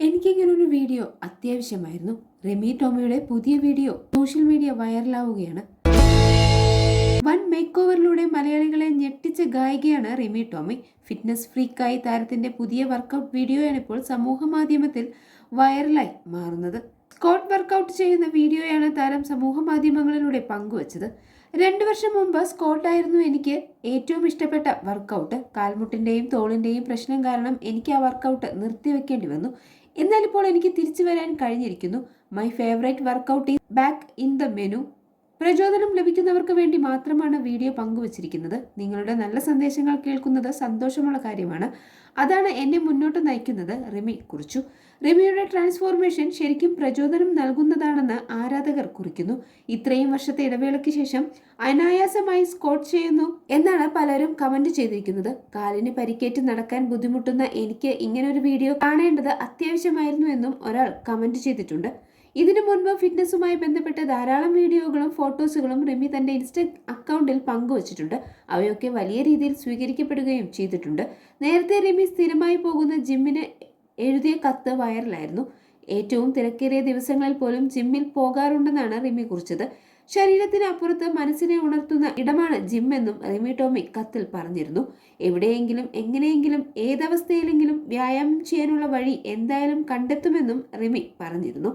എനിക്കിങ്ങനെ ഒരു വീഡിയോ അത്യാവശ്യമായിരുന്നു. റെമി ടോമിയുടെ പുതിയ വീഡിയോ സോഷ്യൽ മീഡിയ വൈറലാവുകയാണ്. വൺ മേക്ക് ഓവറിലൂടെ മലയാളികളെ ഞെട്ടിച്ച ഗായികയാണ് റെമി ടോമി. ഫിറ്റ്നസ് ഫ്രീക്കായി താരത്തിന്റെ പുതിയ വർക്കൗട്ട് വീഡിയോയാണ് ഇപ്പോൾ സമൂഹ മാധ്യമത്തിൽ വൈറലായി മാറുന്നത്. സ്കോട്ട് വർക്കൗട്ട് ചെയ്യുന്ന വീഡിയോയാണ് താരം സമൂഹ മാധ്യമങ്ങളിലൂടെ പങ്കുവച്ചത്. രണ്ടു വർഷം മുമ്പ് സ്കോട്ടായിരുന്നു എനിക്ക് ഏറ്റവും ഇഷ്ടപ്പെട്ട വർക്കൗട്ട് കാൽമുട്ടിന്റെയും തോളിന്റെയും പ്രശ്നം കാരണം എനിക്ക് ആ വർക്കൗട്ട് നിർത്തിവെക്കേണ്ടി വന്നു. എന്നാൽ ഇപ്പോൾ എനിക്ക് തിരിച്ചു വരാൻ കഴിഞ്ഞിരിക്കുന്നു. My favourite workout is back in the menu പ്രചോദനം ലഭിക്കുന്നവർക്ക് വേണ്ടി മാത്രമാണ് വീഡിയോ പങ്കുവച്ചിരിക്കുന്നത്. നിങ്ങളുടെ നല്ല സന്ദേശങ്ങൾ കേൾക്കുന്നത് സന്തോഷമുള്ള കാര്യമാണ്. അതാണ് എന്നെ മുന്നോട്ട് നയിക്കുന്നത് റിമി കുറിച്ചു. റിമിയുടെ ട്രാൻസ്ഫോർമേഷൻ ശരിക്കും പ്രചോദനം നൽകുന്നതാണെന്ന് ആരാധകർ കുറിക്കുന്നു. ഇത്രയും വർഷത്തെ ഇടവേളയ്ക്ക് ശേഷം അനായാസമായി സ്കോട്ട് ചെയ്യുന്നു എന്നാണ് പലരും കമന്റ് ചെയ്തിരിക്കുന്നത്. കാലിന് പരിക്കേറ്റ് നടക്കാൻ ബുദ്ധിമുട്ടുന്ന എനിക്ക് ഇങ്ങനൊരു വീഡിയോ കാണേണ്ടത് അത്യാവശ്യമായിരുന്നു എന്നും ഒരാൾ കമന്റ് ചെയ്തിട്ടുണ്ട്. ഇതിനു മുൻപ് ഫിറ്റ്നസ്സുമായി ബന്ധപ്പെട്ട ധാരാളം വീഡിയോകളും ഫോട്ടോസുകളും റിമി തന്റെ ഇൻസ്റ്റ അക്കൗണ്ടിൽ പങ്കുവച്ചിട്ടുണ്ട്. അവയൊക്കെ വലിയ രീതിയിൽ സ്വീകരിക്കപ്പെടുകയും ചെയ്തിട്ടുണ്ട്. നേരത്തെ റിമി സ്ഥിരമായി പോകുന്ന ജിമ്മിന് എഴുതിയ കത്ത് വൈറലായിരുന്നു. ഏറ്റവും തിരക്കേറിയ ദിവസങ്ങളിൽ പോലും ജിമ്മിൽ പോകാറുണ്ടെന്നാണ് റിമി കുറിച്ചത്. ശരീരത്തിന് അപ്പുറത്ത് മനസ്സിനെ ഉണർത്തുന്ന ഇടമാണ് ജിമ്മെന്നും റിമി ടോമി കത്തിൽ പറഞ്ഞിരുന്നു. എവിടെയെങ്കിലും എങ്ങനെയെങ്കിലും ഏതവസ്ഥയിലെങ്കിലും വ്യായാമം ചെയ്യാനുള്ള വഴി എന്തായാലും കണ്ടെത്തുമെന്നും റിമി പറഞ്ഞിരുന്നു.